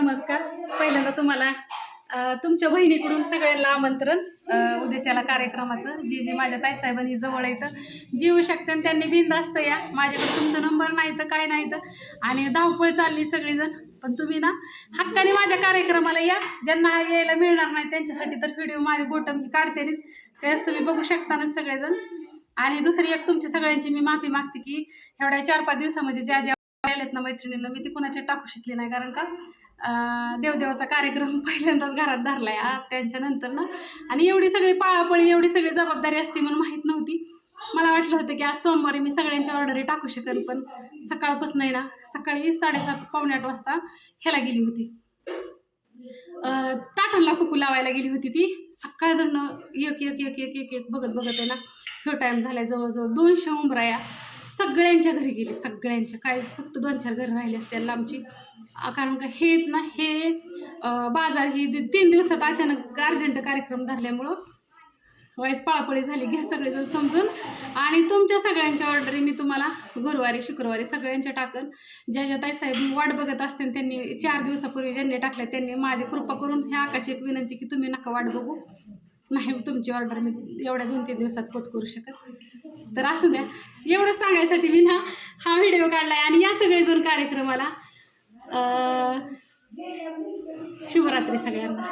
नमस्कार. पहिल्यांदा तुम्हाला तुमच्या बहिणीकडून सगळ्यांना आमंत्रण उद्याच्याला कार्यक्रमाचं. जी जी माझ्या ताईसाहेबांनी जवळ येतं जी शकते आणि त्यांनी बिंदास्त या. माझ्याकडे तुमचा नंबर नाही तर काय नाही तर. आणि धावपळ चालली सगळीजण. पण तुम्ही ना हक्काने माझ्या कार्यक्रमाला या. ज्यांना यायला मिळणार नाही त्यांच्यासाठी तर व्हिडिओ माझे गोटं मी काढतेच तुम्ही बघू शकता ना सगळेजण. आणि दुसरी एक तुमच्या सगळ्यांची मी माफी मागते की एवढ्या चार पाच दिवसामध्ये ज्या ज्या आलेत ना मैत्रिणींना मी ती कुणाच्या टाकू शकली नाही. कारण का? देवदेवाचा कार्यक्रम पहिल्यांदाच घरात धरलाय. आहे त्यांच्या नंतर ना. आणि एवढी सगळी पाळापळी एवढी सगळी जबाबदारी असते म्हणून माहीत नव्हती. मला वाटलं होतं की आज सोमवारी मी सगळ्यांच्या ऑर्डरी टाकू शकेल पण सकाळपासून आहे ना सकाळी साडेसात पावणे आठ वाजता ह्याला गेली होती. अं, ताटांना कुकू लावायला गेली होती ती. सकाळधरणं एक एक एक एक एक एक बघत बघत आहे ना ह्यो टाईम झालाय जवळजवळ दोनशे उंबराया. सगळ्यांच्या घरी गेली सगळ्यांच्या. काय फक्त दोन चार घर राहिले असतील लांबची कारण का हे ना हे बाजार ही दि- तीन दिवसात अचानक अर्जंट कार्यक्रम धरल्यामुळं वाईस पळापळी झाली. घ्या सगळेजण समजून. आणि तुमच्या सगळ्यांच्या ऑर्डरी मी तुम्हाला गुरुवारी शुक्रवारी सगळ्यांच्या टाकन. ज्या ज्या ताईसाहेब वाट बघत असतील त्यांनी चार दिवसापूर्वी ज्यांनी टाकल्या त्यांनी माझी कृपा करून ह्या आकाशी एक विनंती की तुम्ही नका वाट बघू. नाही तुमची ऑर्डर मी एवढ्या दोन तीन दिवसात पोच करू शकत. तर असू द्या. एवढं सांगायसाठी मी ना हा व्हिडिओ काढला आहे आणि या सगळेजण कार्यक्रमाला शुभरात्री सगळ्यांना.